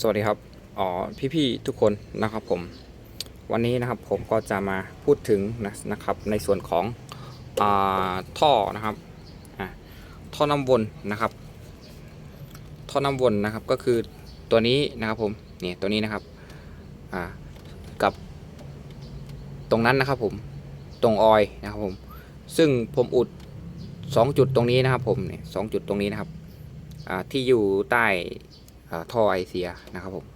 สวัสดีครับ อ๋อ พี่ๆ ทุกคนนะครับผม วันนี้นะครับผมก็จะมาพูดถึงนะนะครับในส่วนของอาท่อนะครับอะท่อน้ำวนนะครับ ท่อน้ำวนนะครับก็คือตัวนี้นะครับผม เนี่ยตัวนี้นะครับอ่ากับตรงนั้นนะครับผม ตรงออยนะครับผม ซึ่งผมอุด 2 จุดตรงนี้นะครับผมเนี่ยสองจุดตรงนี้นะครับอ่าที่อยู่ใต้ ท่อไอเสียนะครับผม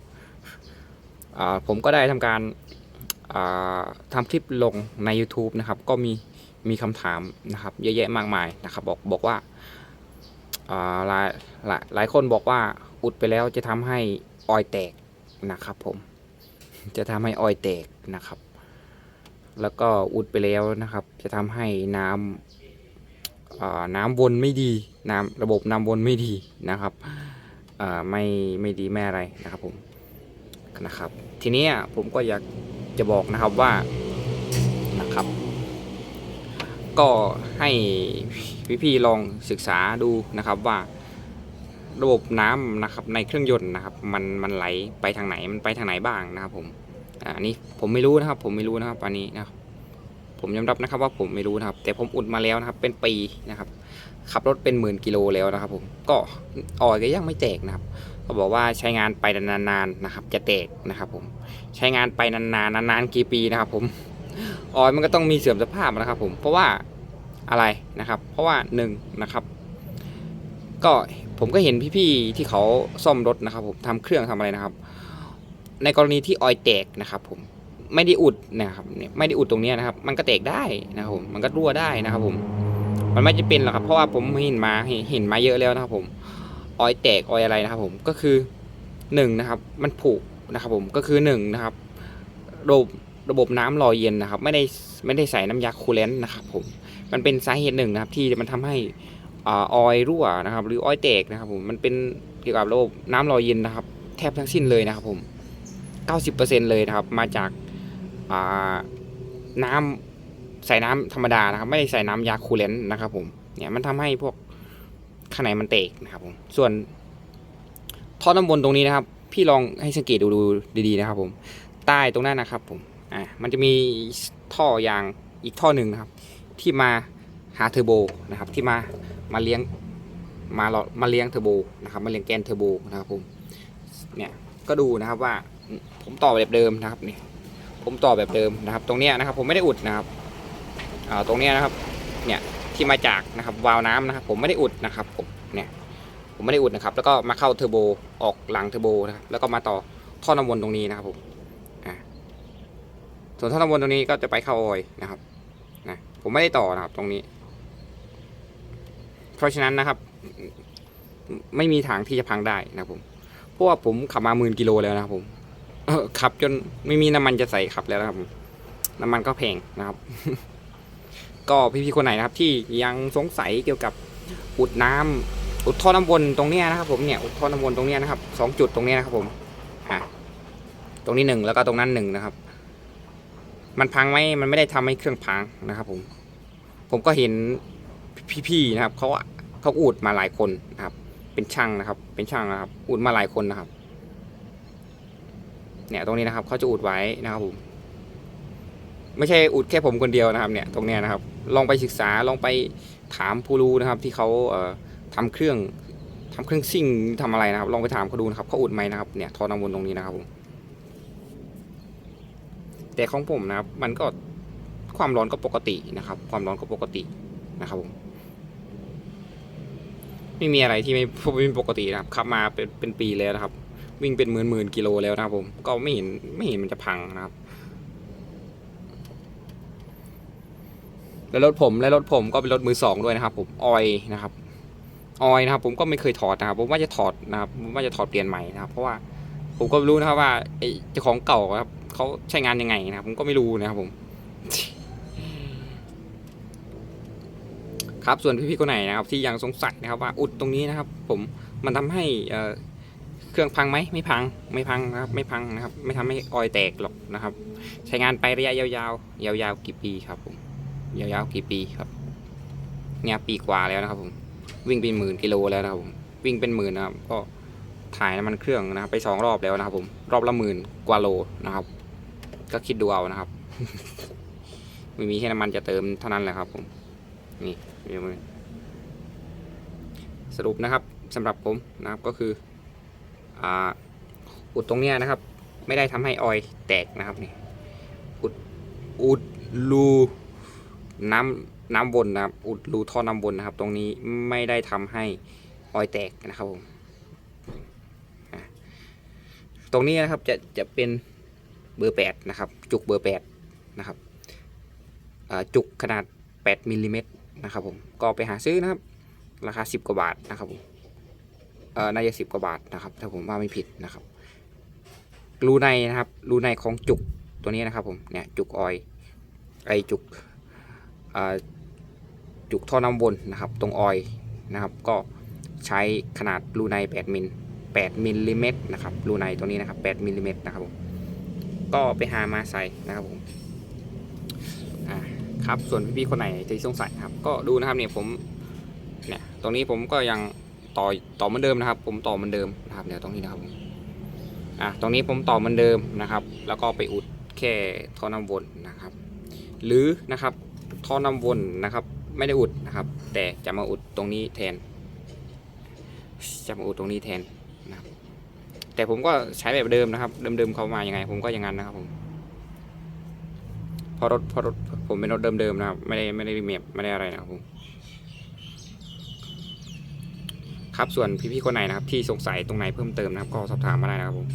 ผมก็ได้ทำการทำคลิปลงใน YouTube นะครับ ก็มีมีคำถามนะครับ เยอะแยะมากมายนะครับ บอกบอกว่าหลายหลายหลายคนบอกว่าอุดไปแล้วจะทำให้ออยแตกนะครับ ผมจะทำให้ออยแตกนะครับ แล้วก็อุดไปแล้วนะครับ จะทำให้น้ำน้ำวนไม่ดี น้ำระบบน้ำวนไม่ดีนะครับ ไม่ไม่ดีไม่อะไรนะครับผมนะครับทีนี้ผมก็อยากจะบอกนะครับว่านะครับ ก็ให้พี่ๆลองศึกษาดูนะครับว่าระบบน้ำนะครับในเครื่องยนต์นะครับ มันมันไหลไปทางไหนมันไปทางไหนบ้างนะครับผมอาอันนี้ผมไม่รู้นะครับ ผมไม่รู้นะครับอันนี้นะครับผมยอมรับนะครับว่าผมไม่รู้นะครับ แต่ผมอุดมาแล้วนะครับ เป็นปีนะครับ ขับรถเป็นหมื่นกิโลแล้วนะครับผมก็ออยก็ยังไม่แตกนะครับเขาบอกว่าใช้งานไปนานๆนะครับ จะแตกนะครับผมใช้งานไปนานๆนานๆกี่ปีนะครับผมออยมันก็ต้องมีเสื่อมสภาพนะครับ ผมเพราะว่าอะไรนะครับ เพราะว่าหนึ่งนะครับ ก็ผมก็เห็นพี่ๆที่เขาซ่อมรถนะครับ ผมทำเครื่องทำอะไรนะครับ ในกรณีที่ออยแตกนะครับ ผมไม่ได้อุดนะครับเนี่ยไม่ได้อุดตรงนี้นะครับ มันก็แตกได้นะครับผมมันก็รั่วได้นะครับผม มันไม่จะเป็นหรอกครับ เพราะว่าผมเห็นมาเห็นมาเยอะแล้วนะครับ ผมออยแตกออยอะไรนะครับ ผมก็คือหนึ่งนะครับ มันผุนะครับ ผมก็คือหนึ่งนะครับ ระบบระบบน้ำรอเย็นนะครับ ไม่ได้ไม่ได้ใส่น้ำยาคูลเลนต์นะครับ ผมมันเป็นสาเหตุหนึ่งนะครับ ที่มันทำให้ออยรั่วนะครับ หรือออยแตกนะครับ ผมมันเป็นเกี่ยวกับระบบน้ำรอเย็นนะครับ แทบทั้งสิ้นเลยนะครับ ผม 90%เลยนะครับ มาจากน้ำ ใส่น้ำธรรมดานะครับ ไม่ได้ใส่น้ำยาคูลเลนต์นะครับ ผมเนี่ยมันทำให้พวกข้างในมันเตกนะครับผมส่วนท่อน้ำวนตรงนี้นะครับ พี่ลองให้สังเกตดูดูดีๆนะครับ ผม ใต้ตรงนั้นนะครับ ผมอ่ามันจะมีท่อยางอีกท่อหนึ่งนะครับ ที่มาหาเทอร์โบนะครับ ที่มามาเลี้ยงมาหลอมาเลี้ยงเทอร์โบนะครับ มาเลี้ยงแกนเทอร์โบนะครับผมเนี่ยก็ดูนะครับว่าผมต่อแบบเดิมนะครับเนี่ยผมต่อแบบเดิมนะครับ ตรงเนี้ยนะครับ ผมไม่ได้อุดนะครับ ตรงนี้นะครับ เนี่ยที่มาจากนะครับวาล์วน้ำนะครับ ผมไม่ได้อุดนะครับผมเนี่ยผมไม่ได้อุดนะครับ แล้วก็มาเข้าเทอร์โบออกหลังเทอร์โบนะครับแล้วก็มาต่อท่อน้ำวนตรงนี้นะครับผมส่วนท่อน้ำวนตรงนี้ก็จะไปเข้าออยนะครับนะผมไม่ได้ต่อนะครับตรงนี้ เพราะฉะนั้นนะครับ ไม่มีทางที่จะพังได้นะครับผมเพราะว่าผมขับมาหมื่นกิโลแล้วนะครับผมขับจนไม่มีน้ำมันจะใส่ขับแล้วนะครับน้ำมันก็แพงนะครับ ก็พี่ๆคนไหนนะครับที่ยังสงสัยเกี่ยวกับอุดน้ำอุดท่อน้ำวนตรงเนี้ยนะครับ ผมเนี่ยอุดท่อน้ำวนตรงเนี้ยนะครับสองจุดตรงเนี้ยนะครับผมอะตรงนี้หนึ่งแล้วก็ตรงนั้นหนึ่งนะครับ มันพังไหมมันไม่ได้ทำให้เครื่องพังนะครับ ผม ผมก็เห็นพี่ๆนะครับเขาเขาอุดมาหลายคนนะครับ เป็นช่างนะครับ เป็นช่างนะครับ อุดมาหลายคนนะครับ เนี่ยตรงนี้นะครับเขาจะอุดไว้นะครับผม ไม่ใช่อุดแค่ผมคนเดียวนะครับเนี่ยตรงเนี้ยนะครับ ลองไปศึกษาลองไปถามผู้รู้นะครับ ที่เขาเอ่อทำเครื่องทำเครื่องซิ่งทำอะไรนะครับ ลองไปถามเขาดูนะครับเขาอุดไหมนะครับเนี่ยทอน้ำวนตรงนี้นะครับผมแต่ของผมนะครับ มันก็ความร้อนก็ปกตินะครับ ความร้อนก็ปกตินะครับผมไม่มีอะไรที่ไม่ไม่ปกตินะครับขับมาเป็นเป็นปีแล้วนะครับ วิ่งเป็นหมื่นหมื่นกิโลแล้วนะครับผมก็ไม่เห็นไม่เห็นมันจะพังนะครับ แล้วรถผมและรถผมก็เป็นรถมือสองด้วยนะครับ ผมออยนะครับออยนะครับ ผมก็ไม่เคยถอดนะครับ ผมว่าจะถอดนะครับผมว่าจะถอดเปลี่ยนใหม่นะครับ เพราะว่าผมก็รู้นะครับว่าไอ้เจ้าของเก่าครับเขาใช้งานยังไงนะครับ ผมก็ไม่รู้นะครับผมครับส่วนพี่ๆคนไหนนะครับ ที่ยังสงสัยนะครับ ว่าอุดตรงนี้นะครับ ผมมันทำให้เครื่องพังไหมไม่พังไม่พังนะครับ ไม่พังนะครับ ไม่ทำให้ออยแตกหรอกนะครับ ใช้งานไประยะยาวๆยาวๆกี่ปีครับผม ยาวๆกี่ปีครับเนี่ยปีกว่าแล้วนะครับผมวิ่งเป็นหมื่นกิโลแล้วนะครับผมวิ่งเป็นหมื่นนะครับก็ถ่ายน้ำมันเครื่องนะครับไปสองรอบแล้วนะครับผมรอบละหมื่นกว่าโลนะครับ ก็คิดดูเอานะครับไม่มีแค่น้ำมันจะเติมเท่านั้นแหละครับผมนี่เดี๋ยวมือสรุปนะครับสำหรับผมนะครับก็คืออ่าอุดตรงเนี้ยนะครับ ไม่ได้ทำให้ออยล์แตกนะครับนี่อุดอุดรู น้ำน้ำวนนะครับอุดรูท่อน้ำวนนะครับ ตรงนี้ไม่ได้ทำให้ออยแตกนะครับผมตรงนี้นะครับจะจะเป็นเบอร์แปดนะครับ จุกเบอร์แปดนะครับจุกขนาด8มิลลิเมตรนะครับผมก็ไปหาซื้อนะครับ ราคา10กว่าบาทนะครับผมน่าจะ10กว่าบาทนะครับ ถ้าผมว่าไม่ผิดนะครับรูในนะครับรูในของจุกตัวนี้นะครับผมเนี่ยจุกออยไอจุก จุกท่อน้ำวนนะครับ ตรงออยนะครับ ก็ใช้ขนาดรูใน 8 มิล 8 มิลลิเมตรนะครับ รูในตัวนี้นะครับ 8 มิลลิเมตรนะครับผม ก็ไปหามาใส่นะครับผมครับ ส่วนพี่ๆคนไหนที่สงสัยครับ ก็ดูนะครับเนี่ยผม เนี่ย ตรงนี้ผมก็ยังต่อ ต่อเหมือนเดิมนะครับ ผมต่อเหมือนเดิมนะครับ เดี๋ยวตรงนี้นะครับผมอะตรงนี้ผมต่อเหมือนเดิมนะครับ แล้วก็ไปอุดแค่ท่อน้ำวนนะครับ หรือนะครับ ท่อน้ำวนนะครับ ไม่ได้อุดนะครับ แต่จะมาอุดตรงนี้แทน จะมาอุดตรงนี้แทนนะครับ แต่ผมก็ใช้แบบเดิมนะครับ เดิมๆเขามายังไง ผมก็อย่างนั้นนะครับผมพอรถพอรถผมเป็นรถเดิมๆนะครับ ไม่ได้ไม่ได้รีเมปไม่ได้อะไรนะครับผมครับส่วนพี่ๆคนไหนนะครับ ที่สงสัยตรงไหนเพิ่มเติมนะครับ ก็สอบถามมาได้นะครับผม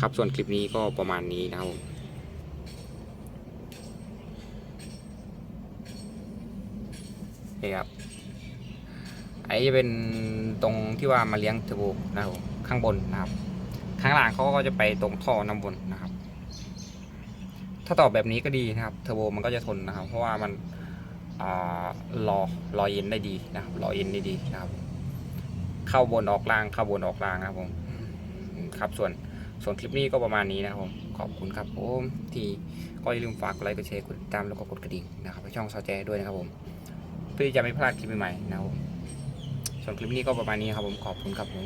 ครับส่วนคลิปนี้ก็ประมาณนี้นะครับผม นี่ครับอันนี้จะเป็นตรงที่ว่ามาเลี้ยงเทอร์โบนะครับข้างบนนะครับ ข้างล่างเขาก็จะไปตรงท่อน้ำบนนะครับ ถ้าตอบแบบนี้ก็ดีนะครับเทอร์โบมันก็จะทนนะครับ เพราะว่ามันรอรอเย็นได้ดีนะครับรอเย็นได้ดีนะครับ เข้าบนออกล่างเข้าบนออกล่างนะครับผมครับส่วนส่วนคลิปนี้ก็ประมาณนี้นะครับผมขอบคุณครับผมที่ก็อย่าลืมฝากกดไลค์กดแชร์กดติดตามแล้วก็กดกระดิ่งนะครับให้ช่องซอแจด้วยนะครับผม พื่อที่จะไม่พลาดคลิปใหม่ๆนะครับผมส่วนคลิปนี้ก็ประมาณนี้ครับผมขอบคุณครับผม